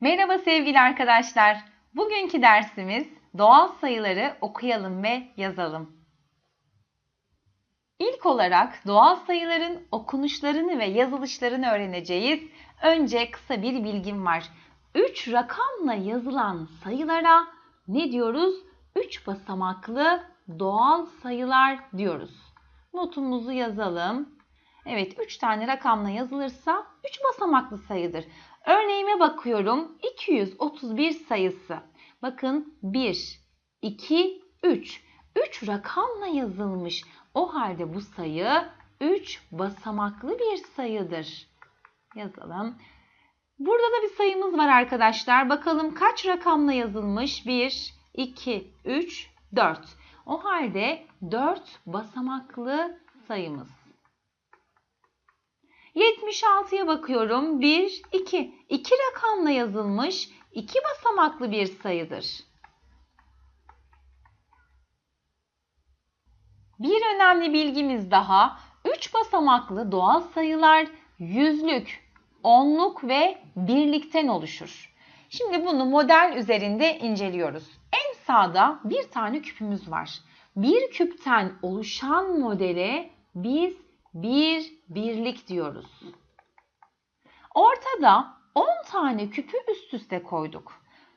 Merhaba sevgili arkadaşlar. Bugünkü dersimiz doğal sayıları okuyalım ve yazalım. İlk olarak doğal sayıların okunuşlarını ve yazılışlarını öğreneceğiz. Önce kısa bir bilgim var. 3 rakamla yazılan sayılara ne diyoruz? 3 basamaklı doğal sayılar diyoruz. Notumuzu yazalım. Evet 3 tane rakamla yazılırsa 3 basamaklı sayıdır. Örneğime bakıyorum. 231 sayısı. Bakın 1, 2, 3. 3 rakamla yazılmış. O halde bu sayı 3 basamaklı bir sayıdır. Yazalım. Burada da bir sayımız var arkadaşlar. Bakalım kaç rakamla yazılmış? 1, 2, 3, 4. O halde 4 basamaklı sayımız. 76'ya bakıyorum. 1, 2. 2 rakamla yazılmış. 2 basamaklı bir sayıdır. Bir önemli bilgimiz daha. 3 basamaklı doğal sayılar yüzlük, onluk ve birlikten oluşur. Şimdi bunu model üzerinde inceliyoruz. En sağda bir tane küpümüz var. Bir küpten oluşan modele biz bir birlik diyoruz. Ortada 10 tane küpü üst üste koyduk.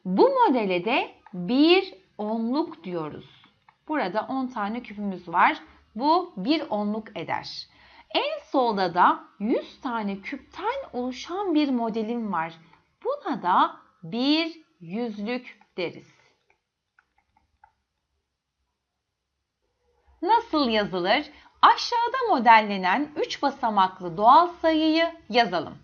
Bu modele de bir onluk diyoruz. Burada 10 tane küpümüz var. Bu bir onluk eder. En solda da 100 tane küpten oluşan bir modelim var. Buna da bir yüzlük deriz. Nasıl yazılır? Aşağıda modellenen 3 basamaklı doğal sayıyı yazalım.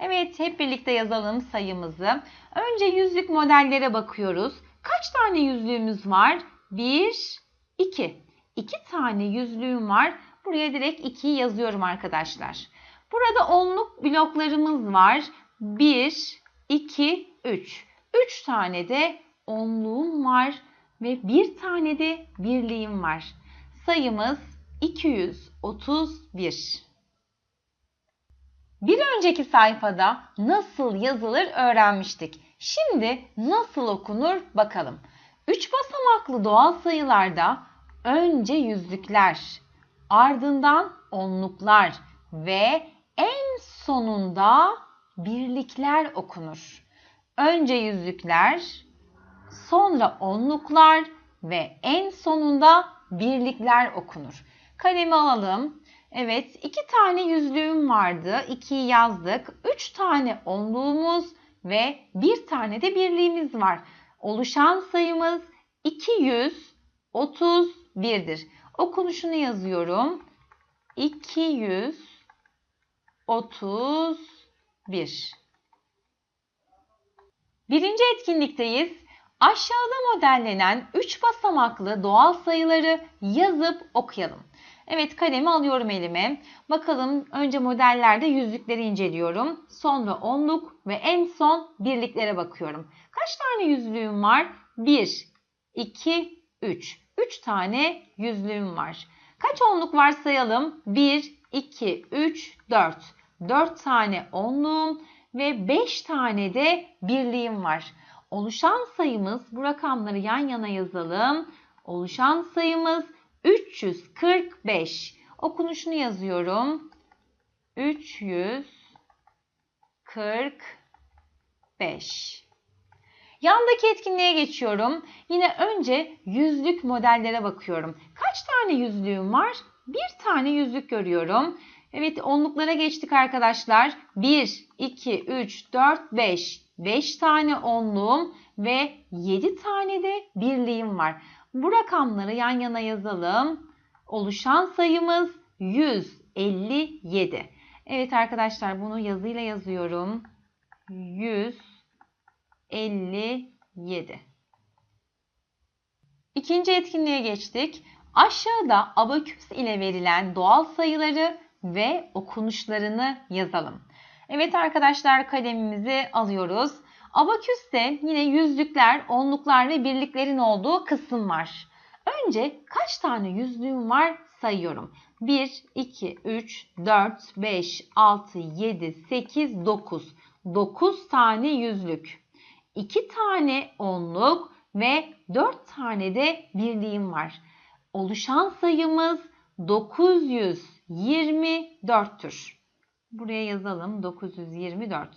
Evet hep birlikte yazalım sayımızı. Önce yüzlük modellere bakıyoruz. Kaç tane yüzlüğümüz var? 1, 2. 2 tane yüzlüğüm var. Buraya direkt 2'yi yazıyorum arkadaşlar. Burada onluk bloklarımız var. 1, 2, 3. 3 tane de onluğum var ve bir tane de birliğim var. Sayımız 231. Bir önceki sayfada nasıl yazılır öğrenmiştik. Şimdi nasıl okunur bakalım. 3 basamaklı doğal sayılarda önce yüzlükler, ardından onluklar ve en sonunda birlikler okunur. Önce yüzlükler, sonra onluklar ve en sonunda birlikler okunur. Kalemi alalım. Evet iki tane yüzlüğüm vardı. 2'yi yazdık. 3 tane onluğumuz ve bir tane de birliğimiz var. Oluşan sayımız 231'dir. Okunuşunu yazıyorum. 231. Birinci etkinlikteyiz. Aşağıda modellenen 3 basamaklı doğal sayıları yazıp okuyalım. Evet kalemi alıyorum elime. Bakalım önce modellerde yüzlükleri inceliyorum. Sonra onluk ve en son birliklere bakıyorum. Kaç tane yüzlüğüm var? 1, 2, 3. 3 tane yüzlüğüm var. Kaç onluk var sayalım? 1, 2, 3, 4. 4 tane onluğum ve 5 tane de birliğim var. Oluşan sayımız bu rakamları yan yana yazalım. Oluşan sayımız 345. Okunuşunu yazıyorum. 345. Yandaki etkinliğe geçiyorum. Yine önce yüzlük modellere bakıyorum. Kaç tane yüzlüğüm var? Bir tane yüzlük görüyorum. Evet onluklara geçtik arkadaşlar. 1, 2, 3, 4, 5. 5 tane onluğum ve 7 tane de birliğim var. Bu rakamları yan yana yazalım. Oluşan sayımız 157. Evet arkadaşlar bunu yazıyla yazıyorum. 157. İkinci etkinliğe geçtik. Aşağıda abaküs ile verilen doğal sayıları ve okunuşlarını yazalım. Evet arkadaşlar kalemimizi alıyoruz. Abaküste yine yüzlükler, onluklar ve birliklerin olduğu kısım var. Önce kaç tane yüzlüğüm var sayıyorum. 1, 2, 3, 4, 5, 6, 7, 8, 9. 9 tane yüzlük. 2 tane onluk ve 4 tane de birliğim var. Oluşan sayımız 924'tür. Buraya yazalım 924.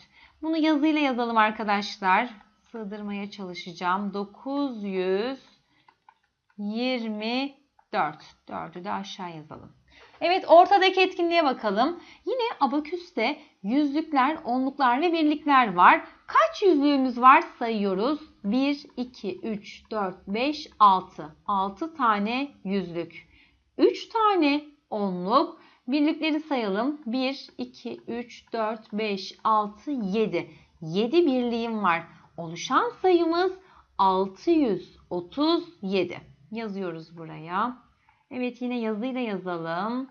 Bunu yazıyla yazalım arkadaşlar. Sığdırmaya çalışacağım. 924. 4'ü de aşağı yazalım. Evet ortadaki etkinliğe bakalım. Yine abaküste yüzlükler, onluklar ve birlikler var. Kaç yüzlüğümüz var sayıyoruz. 1, 2, 3, 4, 5, 6. 6 tane yüzlük. 3 tane onluk. Birlikleri sayalım. 1, 2, 3, 4, 5, 6, 7. 7 birliğim var. Oluşan sayımız 637. Yazıyoruz buraya. Evet yine yazıyla yazalım.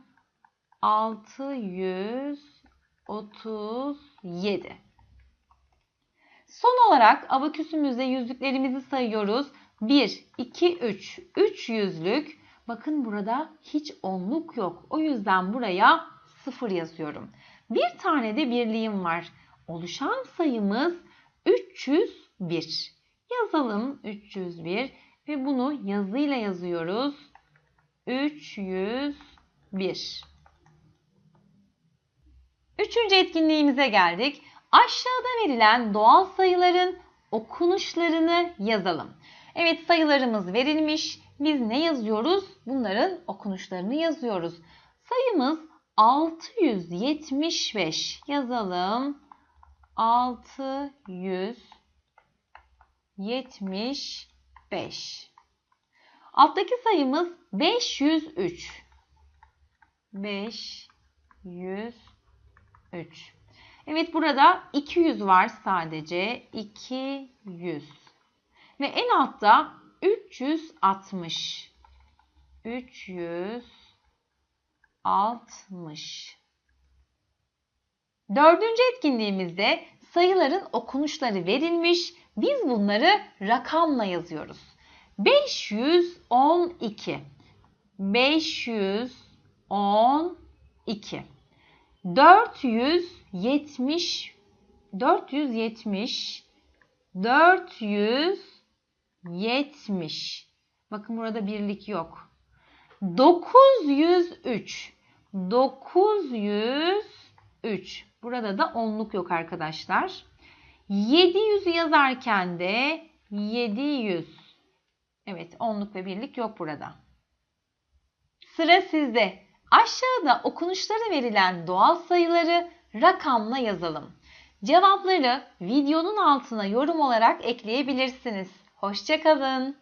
637. Son olarak abaküsümüzde yüzlüklerimizi sayıyoruz. 1, 2, 3. 3 yüzlük. Bakın burada hiç onluk yok. O yüzden buraya 0 yazıyorum. Bir tane de birliğim var. Oluşan sayımız 301. Yazalım 301 ve bunu yazıyla yazıyoruz. 301. Üçüncü etkinliğimize geldik. Aşağıda verilen doğal sayıların okunuşlarını yazalım. Evet sayılarımız verilmiş. Biz ne yazıyoruz? Bunların okunuşlarını yazıyoruz. Sayımız 675. Yazalım. 675. Alttaki sayımız 503. 503. Evet burada 200 var sadece. 200. Ve en altta 360. 360. Dördüncü etkinliğimizde sayıların okunuşları verilmiş. Biz bunları rakamla yazıyoruz. 512 512 470 470 470 Bakın burada birlik yok. 903 903 Burada da onluk yok arkadaşlar. 700'ü yazarken de 700 Evet onluk ve birlik yok burada. Sıra sizde. Aşağıda okunuşları verilen doğal sayıları rakamla yazalım. Cevapları videonun altına yorum olarak ekleyebilirsiniz. Hoşçakalın.